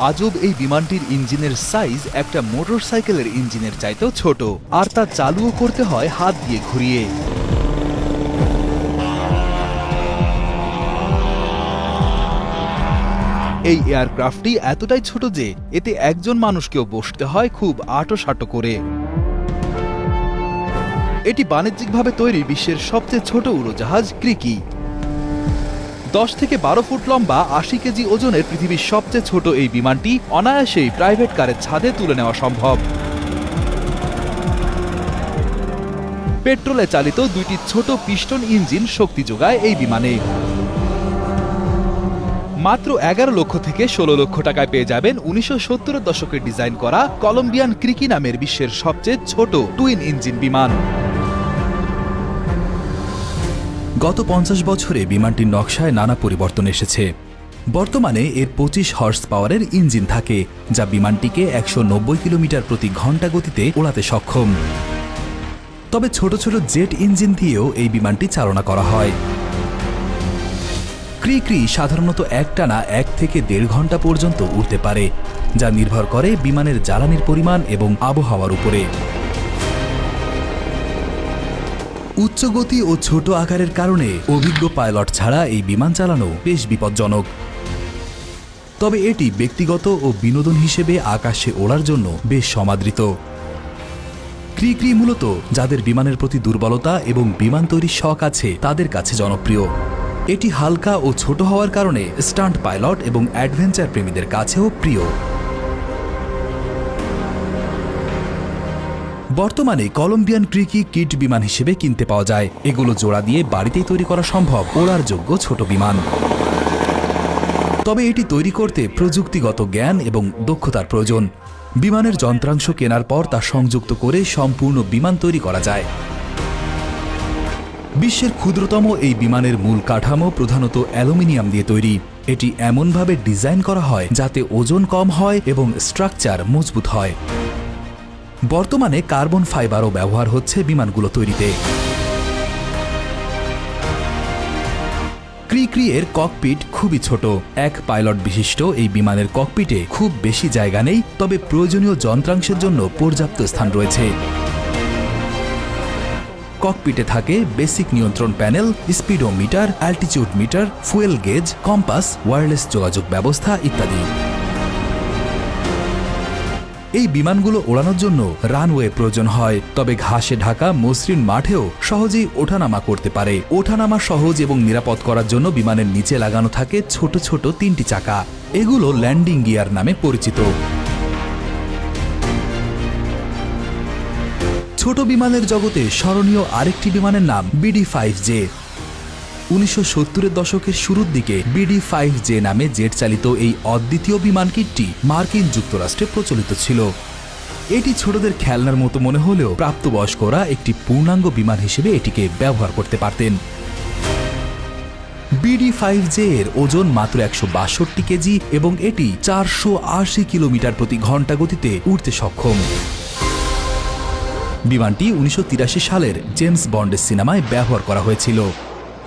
আজব এই বিমানটির ইঞ্জিনের সাইজ একটা মোটরসাইকেলের ইঞ্জিনের চাইতেও ছোট। আর তা চালুও করতে হয় হাত দিয়ে ঘুরিয়ে। এই এয়ারক্রাফটটি এতটাই ছোট যে এতে একজন মানুষকেও বসতে হয় খুব আটোসাটো করে। এটি বাণিজ্যিকভাবে তৈরি বিশ্বের সবচেয়ে ছোট উড়োজাহাজ ক্রিকি। দশ থেকে বারো ফুট লম্বা আশি কেজি ওজনের পৃথিবীর সবচেয়ে ছোট এই বিমানটি অনায়াসেই প্রাইভেট কারের ছাদে তুলে নেওয়া সম্ভব। পেট্রোলে চালিত দুইটি ছোট পিস্টন ইঞ্জিন শক্তি যোগায় এই বিমানে। মাত্র এগারো লক্ষ থেকে ষোলো লক্ষ টাকায় পেয়ে যাবেন উনিশশো সত্তরের দশকে ডিজাইন করা কলম্বিয়ান ক্রিকি নামের বিশ্বের সবচেয়ে ছোট টুইন ইঞ্জিন বিমান। গত পঞ্চাশ বছরে বিমানটির নকশায় নানা পরিবর্তন এসেছে। বর্তমানে এর পঁচিশ হর্স পাওয়ারের ইঞ্জিন থাকে, যা বিমানটিকে একশো নব্বই কিলোমিটার প্রতি ঘণ্টা গতিতে ওড়াতে সক্ষম। তবে ছোট ছোট জেট ইঞ্জিন দিয়েও এই বিমানটি চালনা করা হয়। ক্রি সাধারণত একটানা এক থেকে দেড় ঘণ্টা পর্যন্ত উড়তে পারে, যা নির্ভর করে বিমানের জ্বালানির পরিমাণ এবং আবহাওয়ার উপরে। উচ্চ গতি ও ছোট আকারের কারণে অভিজ্ঞ পাইলট ছাড়া এই বিমান চালানো বেশ বিপজ্জনক। তবে এটি ব্যক্তিগত ও বিনোদন হিসেবে আকাশে ওড়ার জন্য বেশ সমাদৃত। ক্রি মূলত যাদের বিমানের প্রতি দুর্বলতা এবং বিমান তৈরির শখ আছে তাদের কাছে জনপ্রিয়। এটি হালকা ও ছোট হওয়ার কারণে স্টান্ট পাইলট এবং অ্যাডভেঞ্চার প্রেমীদের কাছেও প্রিয়। বর্তমানে কলম্বিয়ান ক্রিকি কিট বিমান হিসেবে কিনতে পাওয়া যায়। এগুলো জোড়া দিয়ে বাড়িতেই তৈরি করা সম্ভব, ওড়ার যোগ্য ছোট বিমান। তবে এটি তৈরি করতে প্রযুক্তিগত জ্ঞান এবং দক্ষতার প্রয়োজন। বিমানের যন্ত্রাংশ কেনার পর তা সংযুক্ত করে সম্পূর্ণ বিমান তৈরি করা যায়। বিশ্বের ক্ষুদ্রতম এই বিমানের মূল কাঠামো প্রধানত অ্যালুমিনিয়াম দিয়ে তৈরি। এটি এমনভাবে ডিজাইন করা হয় যাতে ওজন কম হয় এবং স্ট্রাকচার মজবুত হয়। বর্তমানে কার্বন ফাইবারও ব্যবহার হচ্ছে বিমানগুলো তৈরিতে। ক্রিক্রি এর ককপিট খুবই ছোট। এক পাইলট বিশিষ্ট এই বিমানের ককপিটে খুব বেশি জায়গা নেই, তবে প্রয়োজনীয় যন্ত্রাংশের জন্য পর্যাপ্ত স্থান রয়েছে। ককপিটে থাকে বেসিক নিয়ন্ত্রণ panel, speedometer, altitude meter, fuel gauge, compass wireless যোগাযোগ ব্যবস্থা ইত্যাদি। এই বিমানগুলো ওড়ানোর জন্য রানওয়ে প্রয়োজন হয়, তবে ঘাসে ঢাকা মসৃণ মাঠেও সহজেই ওঠানামা করতে পারে। ওঠানামা সহজ এবং নিরাপদ করার জন্য বিমানের নিচে লাগানো থাকে ছোট ছোট তিনটি চাকা। এগুলো ল্যান্ডিং গিয়ার নামে পরিচিত। ছোট বিমানের জগতে স্মরণীয় আরেকটি বিমানের নাম বিডি ফাইভ জে। উনিশশো সত্তরের দশকের শুরুর দিকে B D five J jet চালিত এই অদ্বিতীয় বিমান কিটটি মার্কিন যুক্তরাষ্ট্রে প্রচলিত ছিল। এটি ছোটদের খেলনার মতো মনে হলেও প্রাপ্তবয়স্করা একটি পূর্ণাঙ্গ বিমান হিসেবে এটিকে ব্যবহার করতে পারতেন। বিডি ফাইভ জে এর ওজন মাত্র একশো বাষট্টি কেজি এবং এটি চারশো আশি কিলোমিটার প্রতি ঘণ্টা গতিতে উড়তে সক্ষম। বিমানটি উনিশশো তিরাশি সালের জেমস বন্ডের সিনেমায় ব্যবহার করা হয়েছিল।